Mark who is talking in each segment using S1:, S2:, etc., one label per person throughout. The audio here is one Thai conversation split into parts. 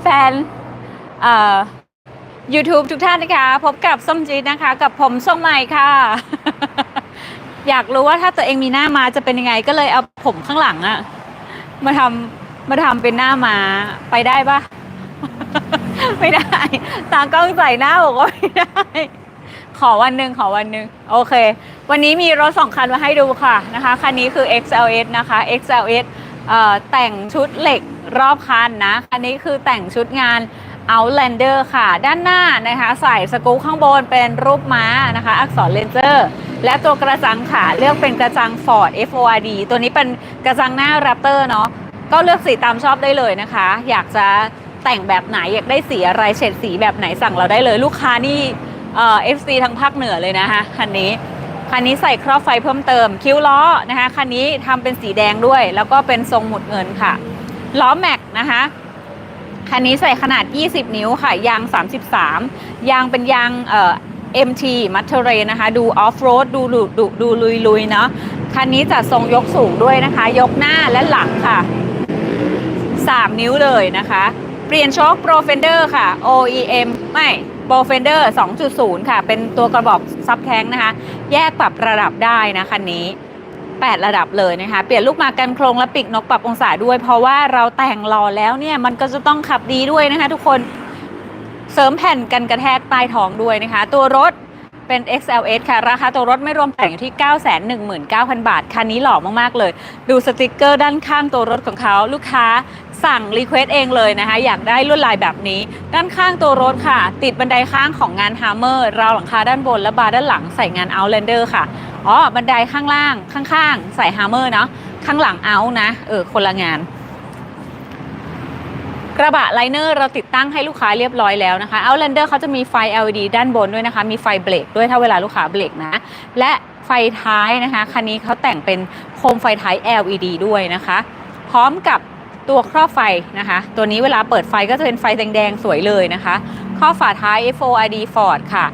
S1: แฟนเอ่อ YouTube ทุกท่านนะคะ พบกับส้มจีดนะคะ กับผมส้มใหม่ค่ะ อยากรู้ว่าถ้าตัวเองมีหน้ามาจะเป็นยังไง ก็เลยเอาผมข้างหลังอะมาทำมาทำเป็นหน้ามาไปได้ปะไม่ได้ ตากล้องใส่หน้าบอกว่าไม่ได้ ขอวันหนึ่งขอวันหนึ่งโอเค วันนี้มีรถสองคันมาให้ดูค่ะนะคะ คันนี้คือ XLS นะคะ XLS เอ่อแต่งชุดเหล็ก รอบคันนะคันนี้คือแต่งชุดงาน Outlander ค่ะ ด้านหน้านะคะ ใส่สกู๊ปข้างบนเป็นรูปม้านะคะ อักษรเลนเจอร์และตัวกระจังขาเลือกเป็นกระจัง Ford FORD ตัวนี้เป็นกระจังหน้า Raptor เนาะก็เลือกสีตามชอบได้เลยนะคะ อยากจะแต่งแบบไหนอยากได้สีอะไรเฉดสีแบบไหนสั่งเราได้เลย ลูกค้านี่เอ่อ FC ทั้งภาคเหนือเลยนะคะคันนี้คันนี้ใส่ครอบไฟเพิ่มเติม คิ้วล้อนะคะคันนี้ทำเป็นสีแดงด้วย แล้วก็เป็นทรงหมุดเงินค่ะ ล้อแม็กนะคะคันนี้ใส่ขนาด 20 นิ้วค่ะ ยาง 33 ยางเป็นยางเอ่อ MT มัตเทเรนะคะ ดูออฟโรดดูดูดูดูลุยลุยๆเนาะคันนี้จัดทรงยกสูงด้วยนะคะ ยกหน้าและหลังค่ะ 3 นิ้วเลยนะคะ เปลี่ยนโชค Pro Fender ค่ะ OEM ไม่ Pro Fender 2.0 ค่ะ เป็นตัวกระบอกซับแท้งนะคะ แยกปรับระดับได้นะคันนี้ 8 ระดับเลยนะคะเปลี่ยนลูกหมากกันโครงและปีกนกปรับองศาด้วย เพราะว่าเราแต่งรอแล้วเนี่ยมันก็จะต้องขับดีด้วยนะคะทุกคนเสริมแผ่นกันกระแทกใต้ท้องด้วยนะคะ ตัวรถเป็น XLS ค่ะ ราคาตัวรถไม่รวมแต่งอยู่ที่ 919,000 บาท คันนี้หล่อมาก ๆ เลย ดูสติกเกอร์ด้านข้างตัวรถของเขา ลูกค้าสั่งรีเควสเองเลยนะคะ อยากได้ลวดลายแบบนี้ ด้านข้างตัวรถค่ะ ติดบันไดข้างของงานฮาร์เมอร์ราวหลังคาด้านบนและบาร์ด้านหลังใส่งาน Outlander ค่ะ อ๋อบันไดข้างล่างข้างๆ ใส่ฮาร์เมอร์เนาะข้างหลังเอานะเออคนละงาน กระบะไลเนอร์เราติดตั้งให้ลูกค้าเรียบร้อยแล้วนะคะ Outlander เขาจะมีไฟ LED ด้านบนด้วยนะคะ มีไฟเบรกด้วยถ้าเวลาลูกค้าเบรกนะ และไฟท้ายนะคะคันนี้เขาแต่งเป็นโคมไฟท้าย LED ด้วยนะคะ พร้อมกับตัวครอบไฟนะคะ ตัวนี้เวลาเปิดไฟก็จะเป็นไฟแดงๆ สวยเลยนะคะครอบฝาท้าย FORD Ford ค่ะ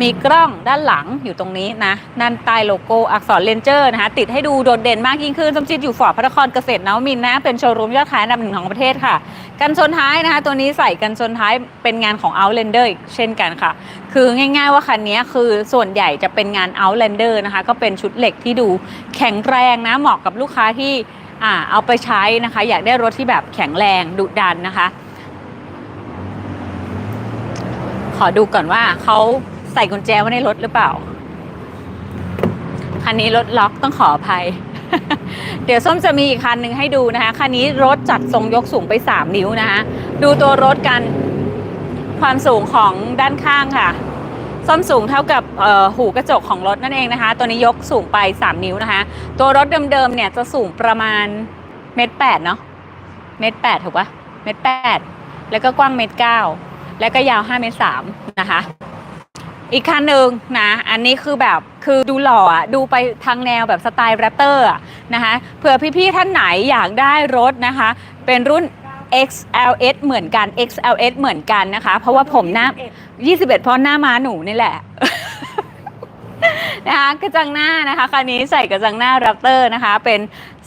S1: มีกล้องด้านหลังอยู่ตรงนี้นะนั่นใต้โลโก้อักษรเลนเจอร์นะคะ ติดให้ดูโดดเด่นมากยิ่งขึ้นสมจิตอยู่ฟอร์ดพระนครเกษตรนวมินนะ เป็นโชว์รูมยอดขายอันดับหนึ่งของประเทศค่ะ กันชนท้ายนะคะ ตัวนี้ใส่กันชนท้ายเป็นงานของ Outlander อีกเช่นกันค่ะ คือง่ายๆว่าคันนี้คือส่วนใหญ่จะเป็นงาน Outlander นะคะ ก็เป็นชุดเหล็กที่ดูแข็งแรงนะเหมาะกับลูกค้าที่เอาไปใช้นะคะ อยากได้รถที่แบบแข็งแรงดุดันนะคะ ขอดูก่อนว่าเขา ใส่กุญแจไว้ในรถหรือเปล่า คันนี้รถล็อกต้องขออภัย เดี๋ยวส้มจะมีอีกคันหนึ่งให้ดูนะคะ คันนี้รถจัดทรงยกสูงไป 3 นิ้วนะคะ ดูตัวรถกันความสูงของด้านข้างค่ะส้มสูงเท่ากับหูกระจกของรถนั่นเองนะคะ ตัวนี้ยกสูงไป 3 นิ้วนะคะ ตัวรถเดิมๆเนี่ยจะสูงประมาณเมตรแปดเนาะเมตรแปดถูกปะเมตรแปดแล้วก็กว้างเมตรเก้าแล้วก็ยาว5เมตรสามนะคะ อีกคันหนึ่งนะ อันนี้คือแบบคือดูหล่ออะดูไปทางแนวแบบสไตล์แรปเตอร์อะนะคะเผื่อพี่ๆท่านไหนอยากได้รถนะคะ เป็นรุ่น XLS เหมือนกัน XLS เหมือนกันนะคะ เพราะว่าผมหน้า 21 เพราะหน้าม้าหนูนี่แหละ นะคะกระจังหน้านะคะคันนี้ใส่กระจังหน้าแรปเตอร์นะคะ เป็น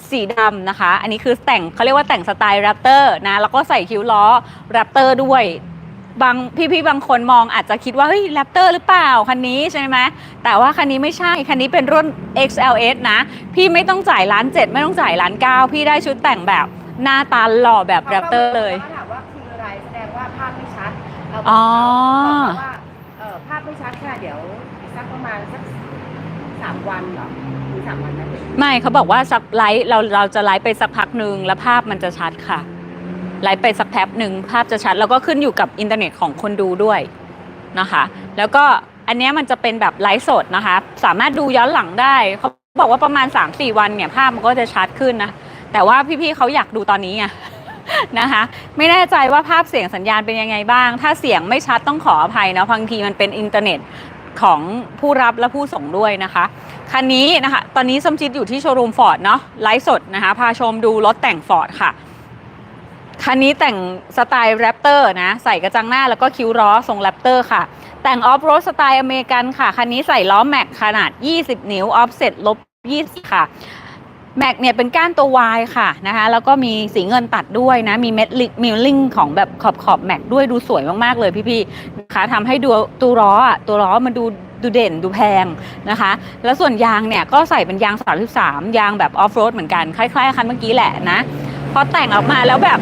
S1: สีดำนะคะ อันนี้คือแต่งเขาเรียกว่าแต่งสไตล์แรปเตอร์นะ แล้วก็ใส่คิ้วล้อแรปเตอร์ด้วย บางพี่ๆบางคนมองอาจจะคิดว่าเฮ้ยแรปเตอร์หรือเปล่าคันนี้ใช่ไหมแต่ว่าคันนี้ไม่ใช่ คันนี้เป็นรุ่น XLS นะ พี่ไม่ต้องจ่ายล้านเจ็ดไม่ต้องจ่ายล้านเก้าพี่ได้ชุดแต่งแบบหน้าตาหล่อแบบแรปเตอร์เลย
S2: ขาถามว่าคืออะไรแสดงว่าภาพไม่ชัดเราบ
S1: อ๋
S2: อก
S1: อ
S2: เขาบอกว่าเออภาพไม่ชัดค่ะเดี๋ยวอีกสักประมาณสักสามวันเหรอหรือสามวันนั้น
S1: ไม่เขาบอกว่าสักไลฟ์เราเราจะไลฟ์ไปสักพักหนึ่งแล้วภาพมันจะชัดค่ะ ไลฟ์ไปสักแป๊บหนึ่งภาพจะชัด แล้วก็ขึ้นอยู่กับอินเทอร์เน็ตของคนดูด้วยนะคะ แล้วก็อันนี้มันจะเป็นแบบไลฟ์สดนะคะ สามารถดูย้อนหลังได้เขาบอกว่าประมาณ 3-4 วันเนี่ยภาพมันก็จะชัดขึ้นนะ แต่ว่าพี่ๆเขาอยากดูตอนนี้ไงนะคะไม่แน่ใจว่าภาพเสียงสัญญาณเป็นยังไงบ้าง ถ้าเสียงไม่ชัดต้องขออภัยนะบางทีมันเป็นอินเทอร์เน็ตของผู้รับและผู้ส่งด้วยนะคะคันนี้นะคะตอนนี้สมจิตอยู่ที่โชว์รูมฟอร์ดเนาะไลฟ์สดนะคะพาชมดูรถแต่งฟอร์ดค่ะ คันนี้แต่งสไตล์แรปเตอร์นะ ใส่กระจังหน้าแล้วก็คิ้วล้อทรงแรปเตอร์ค่ะ แต่งออฟโรดสไตล์อเมริกันค่ะ คันนี้ใส่ล้อแม็กขนาด 20 นิ้วออฟเซ็ตลบ 20 ค่ะ แม็กเนี่ยเป็นก้านตัววายค่ะนะคะ แล้วก็มีสีเงินตัดด้วยนะ มีเม็ดลิมิลลิ่งของแบบขอบขอบแม็กด้วยดูสวยมาก ๆ เลยพี่ๆนะคะทำให้ดูตัวล้ออะตัวล้อมันดูดูเด่นดูแพงนะคะ แล้วส่วนยางเนี่ยก็ใส่เป็นยาง 33 ยางแบบออฟโรดเหมือนกัน คล้ายๆคันเมื่อกี้แหละนะ พอแต่งออกมาแล้วแบบ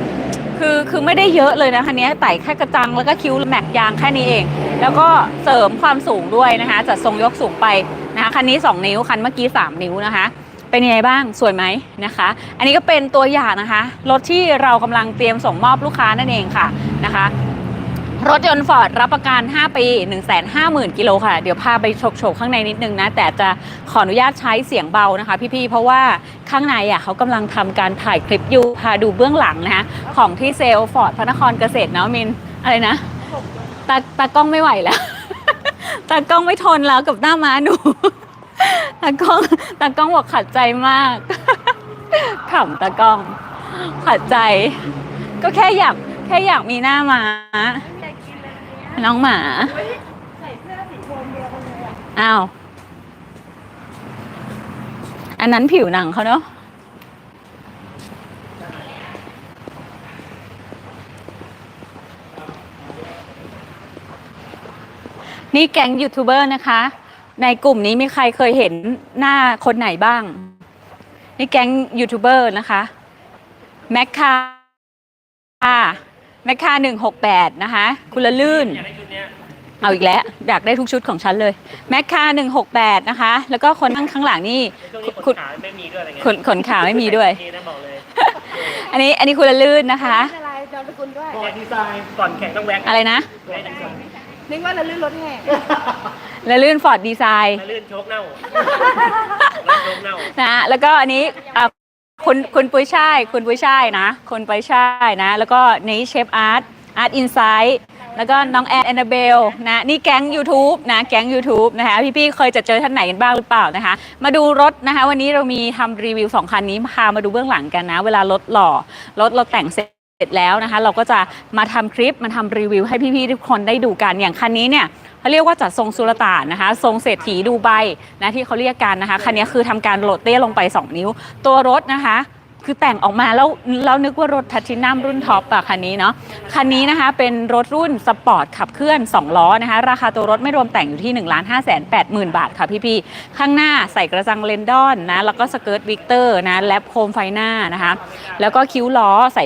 S1: คือคือไม่ได้เยอะเลยนะคันนี้ไต่แค่กระจังแล้วก็คิ้วแม็กยางแค่นี้เอง แล้วก็เสริมความสูงด้วยนะคะจัดทรงยกสูงไปนะคะคันนี้ 2 นิ้วคันเมื่อกี้ 3 นิ้วนะคะเป็นยังไงบ้างสวยไหมนะคะ อันนี้ก็เป็นตัวอย่างนะคะ รถที่เรากำลังเตรียมส่งมอบลูกค้านั่นเองค่ะนะคะ รถยนต์ฟอร์ดรับประกัน 5 ปี 150,000 กิโลค่ะ เดี๋ยวพาไปโฉกๆข้างในนิดนึงนะ แต่จะขออนุญาตใช้เสียงเบานะคะพี่ๆ เพราะว่าข้างในอะเขากำลังทำการถ่ายคลิปอยู่ พาดูเบื้องหลังนะคะของที่เซลฟอร์ดพระนครเกษตรเนาะมิน อะไรนะ ตาตากล้องไม่ไหวแล้ว ตากล้องไม่ทนแล้วกับหน้าม้าหนู ตากล้องตากล้องบอกขัดใจมากขำตากล้อง ขัดใจ ก็แค่อยากแค่อยากมีหน้าม้า น้องหมา
S2: ใส่เสื้อสีโทนเดียวกันเลยอ้า
S1: วอันนั้นผิวหนังเขาเนาะนี่แก๊งยูทูบเบอร์นะคะ ในกลุ่มนี้มีใครเคยเห็นหน้าคนไหนบ้าง นี่แก๊งยูทูบเบอร์นะคะ แมคคา แมคคาหนึ่งหกแปดนะคะ คุณละลื่น
S3: อยากได้ชุดเนี้ย
S1: เอาอีกแล้ว อยากได้ทุกชุดของฉันเลย แมคคา168 นะคะ แล้วก็คนข้างข้างหลังนี่
S3: ช่วงนี้ข
S1: คุณ
S3: นขาไม่มีด้วยอะไรเงี้ย
S1: ขนขนขาไม่มีด้วย
S3: นี่นะบอกเลย
S1: อันนี้อันนี้คุณละลื่นนะคะ
S2: อะไรจอมสกุลด้วย
S3: บอดดีไซน์ก่อนแข่งต้องแว็ก
S1: อะไรนะ
S3: แว็กก่อน
S2: นึกว่าเราลื่นรถแห่
S1: ละลื่นฟอร์ดดีไซน์
S3: แล้วลื่นโชกเน่าแล้วโชกเน่า
S1: นะแล้วก็อันนี้อะ คุณคุณปุ้ยช่ายคุณปุ้ยช่ายนะคุณปุ้ยช่ายนะ แล้วก็นี้เชฟอาร์ตอาร์ตอินไซต์แล้วก็น้องแอนแอนนาเบลนะนี่แก๊ง YouTube นะแก๊ง YouTube นะคะพี่ๆเคยจะเจอท่านไหนกันบ้างหรือเปล่านะคะ มาดูรถนะคะ วันนี้เรามีทำรีวิวสองคันนี้พามาดูเบื้องหลังกันนะ เวลารถหล่อรถเราแต่งเสร็จ เสร็จแล้วนะคะเราก็จะมาทำคลิปมาทำรีวิวให้พี่ๆทุกคนได้ดูกันอย่างคันนี้เนี่ยเขาเรียกว่าจัดทรงสุลต่านนะคะ ทรงเศรษฐีดูไบนะที่เขาเรียกกันนะคะคันนี้คือทำการโหลดเต้ลงไป 2 นิ้ว ตัวรถนะคะ คือแต่งออกมาแล้วเรานึกว่ารถทัชชินัมรุ่นท็อปอะคันนี้เนาะคันนี้นะคะเป็นรถรุ่นสปอร์ตขับเคลื่อน 2 ล้อนะคะ ราคาตัวรถไม่รวมแต่งอยู่ที่1 5 8 0 0 0 0บาทค่ะพี่ๆข้างหน้าใส่กระจังเลนดอนนะแล้วก็สเกิร์ตวิกเตอร์นะแลปโคมไฟหน้านะคะ แล้วก็คิ้วล้อใส่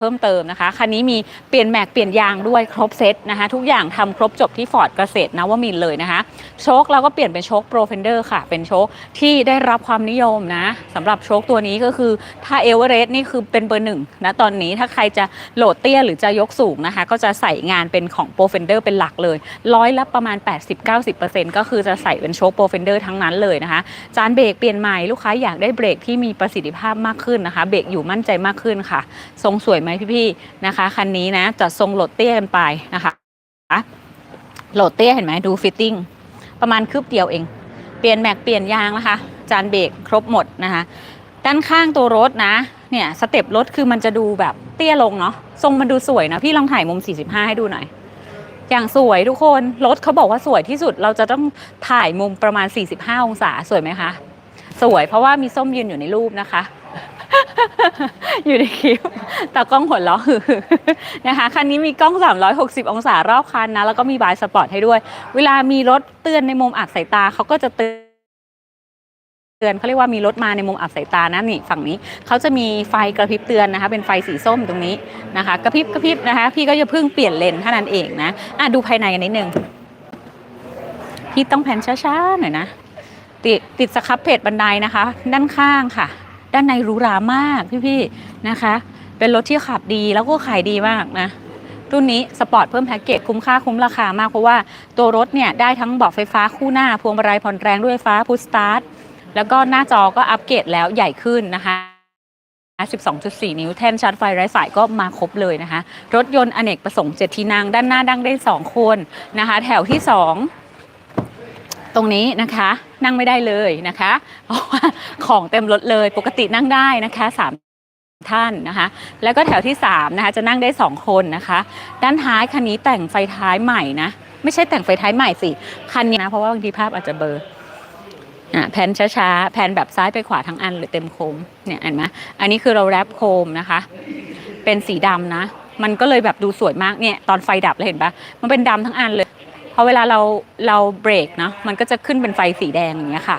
S1: เพิ่มเติมนะคะ คันนี้มีเปลี่ยนแม็กเปลี่ยนยางด้วยครบเซตนะคะ ทุกอย่างทำครบจบที่ฟอร์ดเกษตรนวมินเลยนะคะ โชคเราก็เปลี่ยนเป็นโชคโปรเฟนเดอร์ค่ะ เป็นโชคที่ได้รับความนิยมนะสำหรับโชคตัวนี้ก็คือถ้าเอเวอเรสต์นี่คือเป็นเบอร์หนึ่งนะตอนนี้ถ้าใครจะโหลดเตี้ยหรือจะยกสูงนะคะ ก็จะใส่งานเป็นของโปรเฟนเดอร์เป็นหลักเลยร้อยละประมาณ 80-90%ก็คือจะใส่เป็นโชคโปรเฟนเดอร์ทั้งนั้นเลยนะคะจานเบรกเปลี่ยนใหม่ลูกค้าอยากได้เบรกที่มีประสิทธิภาพมากขึ้นนะคะเบรกอยู่มั่นใจมากขึ้นค่ะ ทรงสวยไหมพี่ๆนะคะคันนี้นะจัดทรงโหลดเตี้ยกันไปนะคะโหลดเตี้ยเห็นไหมดูฟิตติ้งประมาณคืบเดียวเอง เปลี่ยนแม็กเปลี่ยนยางนะคะ จานเบรกครบหมดนะคะ ด้านข้างตัวรถนะเนี่ยสเต็ปรถคือมันจะดูแบบเตี้ยลงเนาะทรงมันดูสวยนะพี่ลองถ่ายมุม 45 ให้ดูหน่อยอย่างสวยทุกคนรถเขาบอกว่าสวยที่สุดเราจะต้องถ่ายมุมประมาณ 45 องศาสวยไหมคะ สวยเพราะว่ามีส้มยืนอยู่ในรูปนะคะ อยู่ในคลิปตากล้องหัวเราะนะคะ คันนี้มีกล้อง 360 องศารอบคันนะ แล้วก็มีบายสปอร์ตให้ด้วย เวลามีรถเตือนในมุมอับสายตาเขาก็จะเตือนเตือนเขาเรียกว่ามีรถมาในมุมอับสายตานะนี่ฝั่งนี้เขาจะมีไฟกระพริบเตือนนะคะ เป็นไฟสีส้มตรงนี้นะคะ กระพริบกระพริบนะคะ พี่ก็จะเพิ่งเปลี่ยนเลนเท่านั้นเองนะอะดูภายในกันนิดนึงพี่ต้องแผ่นช้าๆหน่อยนะติดติดสครับเพจบันไดนะคะ ด้านข้างค่ะ ด้านในหรูหรามากพี่ๆนะคะ เป็นรถที่ขับดีแล้วก็ขายดีมากนะรุ่นนี้สปอร์ตเพิ่มแพ็กเกจคุ้มค่าคุ้มราคามากเพราะว่าตัวรถเนี่ยได้ทั้งเบาะไฟฟ้าคู่หน้า พวงมาลัยผ่อนแรงด้วยไฟฟ้าพุชสตาร์ทแล้วก็หน้าจอก็อัปเกรดแล้วใหญ่ขึ้นนะคะ 12.4 นิ้วแท่นชาร์จไฟไร้สายก็มาครบเลยนะคะ รถยนต์อเนกประสงค์ 7 ที่นั่งด้านหน้าดังได้ 2 คนนะคะ แถวที่ 2 ตรงนี้นะคะ นั่งไม่ได้เลยนะคะ เพราะว่าของเต็มรถเลยปกตินั่งได้นะคะสามท่านนะคะ แล้วก็แถวที่3นะคะจะนั่งได้ 2 คนนะคะ ด้านท้ายคันนี้แต่งไฟท้ายใหม่นะ ไม่ใช่แต่งไฟท้ายใหม่สิ คันนี้นะเพราะว่าบางทีภาพอาจจะเบลออะแผ่นช้าๆ แผ่นแบบซ้ายไปขวาทั้งอันหรือเต็มโคมเนี่ยเห็นไหมอันนี้คือเราแรปโคมนะคะ เป็นสีดำนะ มันก็เลยแบบดูสวยมากเนี่ยตอนไฟดับเลยเห็นปะมันเป็นดำทั้งอันเลย อเวลาเราเราเบรกเนาะมันก็จะขึ้นเป็นไฟสีแดงอย่างเงี้ยค่ะ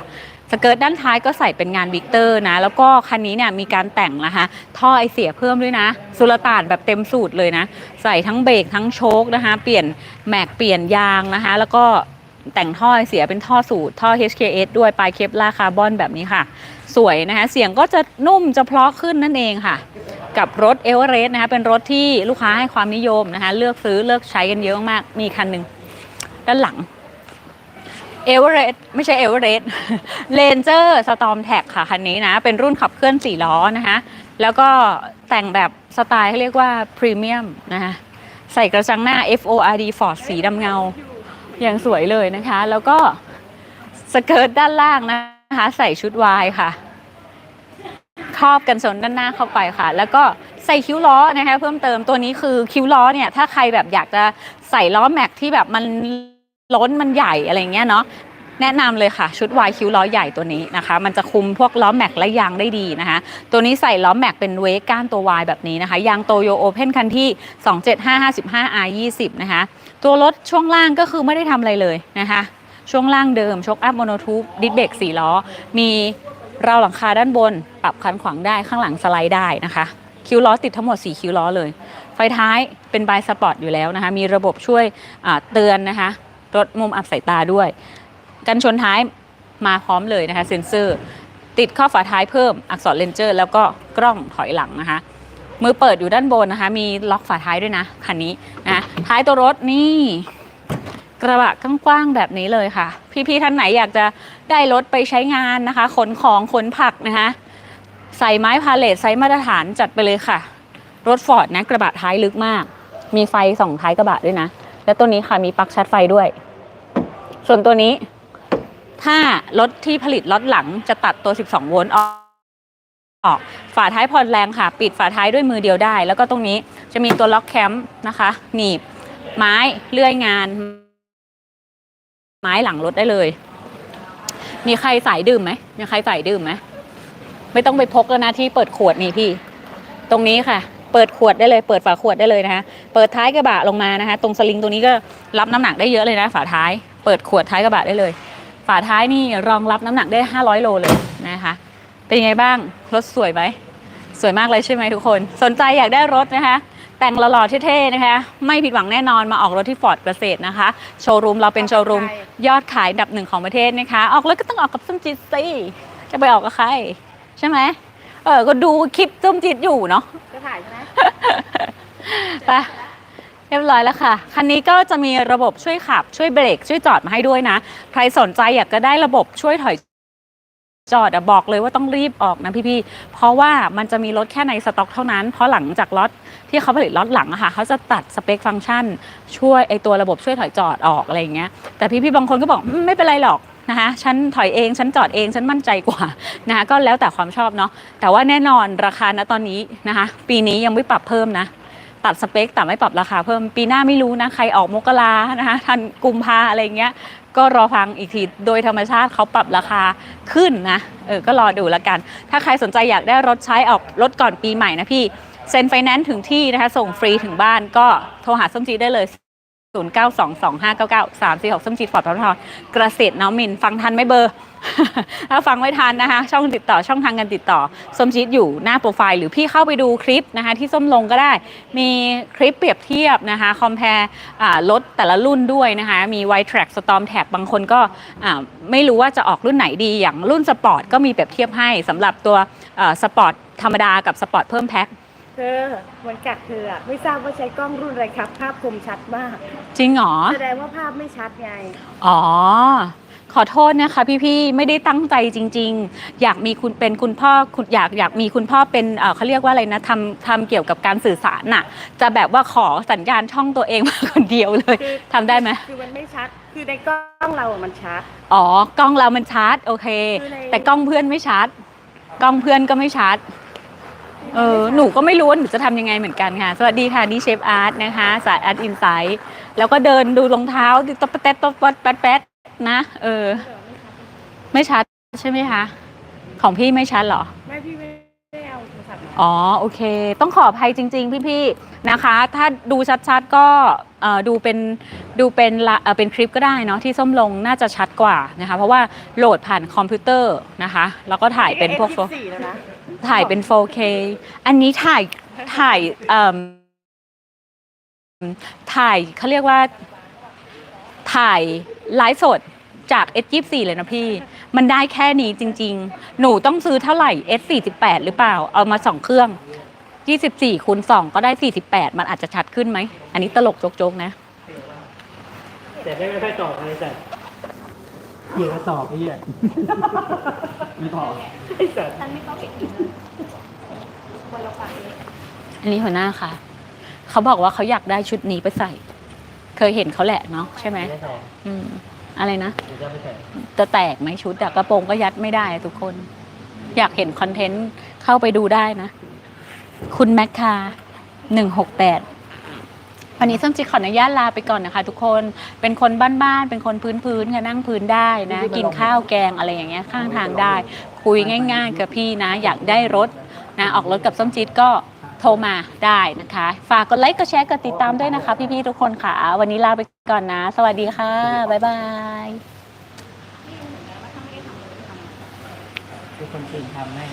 S1: สเกิร์ตด้านท้ายก็ใส่เป็นงานวิกเตอร์นะ แล้วก็คันนี้เนี่ยมีการแต่งนะคะท่อไอเสียเพิ่มด้วยนะ สุลต่านแบบเต็มสูตรเลยนะ ใส่ทั้งเบรกทั้งโชคนะคะ เปลี่ยนแม็กเปลี่ยนยางนะคะ แล้วก็แต่งท่อไอเสียเป็นท่อสูตรท่อ HKS ด้วยปลายเคปลาร์คาร์บอนแบบนี้ค่ะ สวยนะคะ เสียงก็จะนุ่มจะเพราะขึ้นนั่นเองค่ะ กับรถเอเวอเรสต์นะคะเป็นรถที่ลูกค้าให้ความนิยมนะคะ เลือกซื้อเลือกใช้กันเยอะมากมีคันหนึ่ง ด้านหลังเอเวอเรสต์ไม่ใช่เอเวอเรสต์เลนเจอร์สตอมแท็กค่ะ คันนี้นะ เป็นรุ่นขับเคลื่อน4ล้อนะคะ แล้วก็แต่งแบบสไตล์เขาเรียกว่าพรีเมียมนะคะใส่กระจังหน้า FORD Ford สีดำเงา อย่างสวยเลยนะคะ แล้วก็สเกิร์ตด้านล่างนะคะ ใส่ชุดวายค่ะครอบกันชนด้านหน้าเข้าไปค่ะ แล้วก็ใส่คิ้วล้อนะคะเพิ่มเติมตัวนี้คือคิ้วล้อเนี่ย ถ้าใครแบบอยากจะใส่ล้อแม็กที่แบบมัน ล้นมันใหญ่อะไรเงี้ยเนาะแนะนำเลยค่ะ ชุดวายคิ้วล้อใหญ่ตัวนี้นะคะ มันจะคุมพวกล้อแม็กและยางได้ดีนะคะ ตัวนี้ใส่ล้อแม็กเป็นเวกก้านตัววายแบบนี้นะคะ ยางโตโยโอเพนคันที่ 275 55 R 20 นะคะ ตัวรถช่วงล่างก็คือไม่ได้ทำอะไรเลยนะคะ ช่วงล่างเดิมชกอัพโมโนทูบดิสเบรก4ล้อ มีราวหลังคาด้านบน ปรับคันขวางได้ข้างหลังสไลด์ได้นะคะ คิวล้อติดทั้งหมด 4 คิวล้อเลย ไฟท้ายเป็นบายสปอร์ตอยู่แล้วนะคะ มีระบบช่วยเตือนนะคะ ลดมุมอับสายตาด้วย กันชนท้ายมาพร้อมเลยนะคะเซ็นเซอร์ ติดข้อฝาท้ายเพิ่มอักษรเลนเจอร์ แล้วก็กล้องถอยหลังนะคะ มือเปิดอยู่ด้านบนนะคะ มีล็อกฝาท้ายด้วยนะคันนี้นะท้ายตัวรถนี่กระบะกว้างๆแบบนี้เลยค่ะ พี่ๆท่านไหนอยากจะได้รถไปใช้งานนะคะขนของขนผักนะคะใส่ไม้พาเลทไซส์มาตรฐานจัดไปเลยค่ะ รถฟอร์ดนะกระบะท้ายลึกมาก มีไฟสองท้ายกระบะด้วยนะ และตัวนี้ค่ะมีปลั๊กชาร์จไฟด้วย ส่วนตัวนี้ ถ้ารถที่ผลิตล็อตหลังจะตัดตัว 12 โวลต์ออกออกฝาท้ายผ่อนแรงค่ะ ปิดฝาท้ายด้วยมือเดียวได้ แล้วก็ตรงนี้จะมีตัวล็อกแคมป์นะคะ หนีบ ไม้เลื่อยงาน ไม้หลังรถได้เลย มีใครสายดื่มไหมมีใครสายดื่มไหมไม่ต้องไปพกแล้วนะที่เปิดขวดนี่พี่ ตรงนี้ค่ะ เปิดขวดได้เลย เปิดฝาขวดได้เลยนะคะเปิดท้ายกระบะลงมานะคะ ตรงสลิงตรงนี้ก็รับน้ำหนักได้เยอะเลยนะ ฝาท้าย เปิดขวดท้ายกระบะได้เลย ฝาท้ายนี่รองรับน้ำหนักได้ 500 โลเลยนะคะ เป็นยังไงบ้างรถสวยไหมสวยมากเลยใช่ไหมทุกคน สนใจอยากได้รถนะคะ แต่งหล่อๆเท่ๆนะคะ ไม่ผิดหวังแน่นอนมาออกรถที่ฟอร์ดเกษตรนะคะ โชว์รูมเราเป็นโชว์รูมยอดขายอันดับหนึ่งของประเทศนะคะ ออกรถก็ต้องออกกับส้มจิตสิจะไปออกกับใคร ใช่ไหม เออ ก็ดูคลิปส้มจิตอยู่เนาะ
S2: จะถ่ายใช่ไหม
S1: ไปเรียบร้อยแล้วค่ะ คันนี้ก็จะมีระบบช่วยขับ ช่วยเบรก ช่วยจอดมาให้ด้วยนะ ใครสนใจอยากจะได้ระบบช่วยถอยจอดอะบอกเลยว่าต้องรีบออกนะพี่ๆ เพราะว่ามันจะมีรถแค่ในสต็อกเท่านั้น เพราะหลังจากล็อตที่เขาผลิตล็อตหลังอะค่ะเขาจะตัดสเปคฟังก์ชัน ช่วยไอตัวระบบช่วยถอยจอดออกอะไรอย่างเงี้ย แต่พี่ๆ บางคนก็บอกอืมไม่เป็นไรหรอก นะคะฉันถอยเองฉันจอดเองฉันมั่นใจกว่านะคะก็แล้วแต่ความชอบเนาะแต่ว่าแน่นอนราคาณตอนนี้นะคะปีนี้ยังไม่ปรับเพิ่มนะ ตัดสเปคแต่ไม่ปรับราคาเพิ่มปีหน้าไม่รู้นะใครออกมกรานะคะทันกุมภาอะไรเงี้ยก็รอฟังอีกที โดยธรรมชาติเขาปรับราคาขึ้นนะเออก็รอดูแล้วกัน ถ้าใครสนใจอยากได้รถใช้ออกรถก่อนปีใหม่นะพี่เซ็นไฟแนนซ์ถึงที่นะคะส่งฟรีถึงบ้านก็โทรหาส้มจีได้เลย 0 9 2 2 5 9 9 3 4 6ส้มจีฟอร์ดพทเกษตรน้องมิน ฟังทันไหมเบอร์ ถ้าฟังไม่ทันนะคะ ช่องติดต่อช่องทางการติดต่อ ส้มจีดอยู่หน้าโปรไฟล์ หรือพี่เข้าไปดูคลิปนะคะ ที่ส้มลงก็ได้ มีคลิปเปรียบเทียบนะคะคอมเพลรถแต่ละรุ่นด้วยนะคะ มี y t r a c k Storm t a g บางคนก็ไม่รู้ว่าจะออกรุ่นไหนดีอย่างรุ่นสปอร์ตก็มีเปรียบเทียบให้สำหรับตัวสปอร์ตธรรมดากับสปอร์ตเพิ่มแพ็ค
S2: เธอเหมือนกับเธออะไม่ทราบว่าใช้กล้องรุ่นอะไรครับ ภาพคมชัดมาก
S1: จริงเหรอ
S2: แสดงว่าภาพไม่ชัดไง
S1: อ๋อ ขอโทษนะคะพี่ๆ ไม่ได้ตั้งใจจริง ๆ อยากมีคุณเป็นคุณพ่อคุณอยากอยากมีคุณพ่อเป็นเอ่อเขาเรียกว่าอะไรนะทำทำเกี่ยวกับการสื่อสารน่ะ จะแบบว่าขอสัญญาณช่องตัวเองมาคนเดียวเลย
S2: คือ
S1: ทำได้ไหม
S2: คือมันไม่ชัด คือในกล้องเราอะมันชัด
S1: อ๋อกล้องเรามันชัดโอเค
S2: คือใน
S1: แต่กล้องเพื่อนไม่ชัด กล้องเพื่อนก็ไม่ชัด เออหนูก็ไม่รู้ว่าหนูจะทำยังไงเหมือนกันค่ะ สวัสดีค่ะนี่เชฟอาร์ตนะคะสายอาร์ตอินไซต์แล้วก็เดินดูรองเท้าติดต๊อปแต๊ดต๊อปแป๊ดแป๊ดนะ เออ ไม่ชัดใช่ไหมคะ ของพี่ไม่ชัดเหรอ
S2: ไม่พี่ไม่ได้เอาโทรศัพท์มา
S1: อ๋อโอเค ต้องขออภัยจริง ๆ พี่ๆนะคะ ถ้าดูชัดๆก็เอ่อดูเป็นดูเป็นละเอ่อเป็นคลิปก็ได้เนาะที่ส้มลงน่าจะชัดกว่านะคะ เพราะว่าโหลดผ่านคอมพิวเตอร์นะคะ แล้วก็ถ่ายเป็นพวก
S2: สี่แล้วนะ
S1: ถ่ายเป็น 4K อันนี้ถ่ายถ่ายเอ่มถ่ายเขาเรียกว่าถ่ายไลฟ์สดจาก S24 เลยนะพี่ มันได้แค่นี้จริง ๆ หนูต้องซื้อเท่าไหร่ S48 หรือเปล่า เอามาสองเครื่อง 24คูณ2ก็ได้ 48 มันอาจจะชัดขึ้นไหม อันนี้ตลกโจ๊กๆนะ
S3: แต่ไม่ไม่ค่อยตอบเลยแต่ เกี่ยวกับตอบไอ้เหี้ยไม่ตอบไอ้สัตว์
S1: อันนี้หัวหน้าค่ะ เขาบอกว่าเขาอยากได้ชุดนี้ไปใส่ เคยเห็นเขาแหละเนาะใช่ไหม
S3: ไม่ตอบ
S1: อืม อะไรนะ
S3: หรือจะไม่ใส่
S1: จะแตกไหมชุดอะกระโปรงก็ยัดไม่ได้อะทุกคน อยากเห็นคอนเทนต์เข้าไปดูได้นะ คุณแมคคาหนึ่งหกแปด วันนี้ส้มจิขออนุญาตลาไปก่อนนะคะ ทุกคน เป็นคนบ้านๆ เป็นคนพื้นๆค่ะนั่งพื้นได้นะ กินข้าวแกงอะไรอย่างเงี้ยข้างทางได้ คุยง่าย ๆ กับพี่นะ อยากได้รถนะออกรถกับส้มจิตก็โทรมาได้นะคะ ฝากกดไลค์กดแชร์กดติดตามด้วยนะคะ พี่ๆทุกคนค่ะ วันนี้ลาไปก่อนนะ สวัสดีค่ะ บ๊ายบาย
S3: ทุกคนตื่นทำให้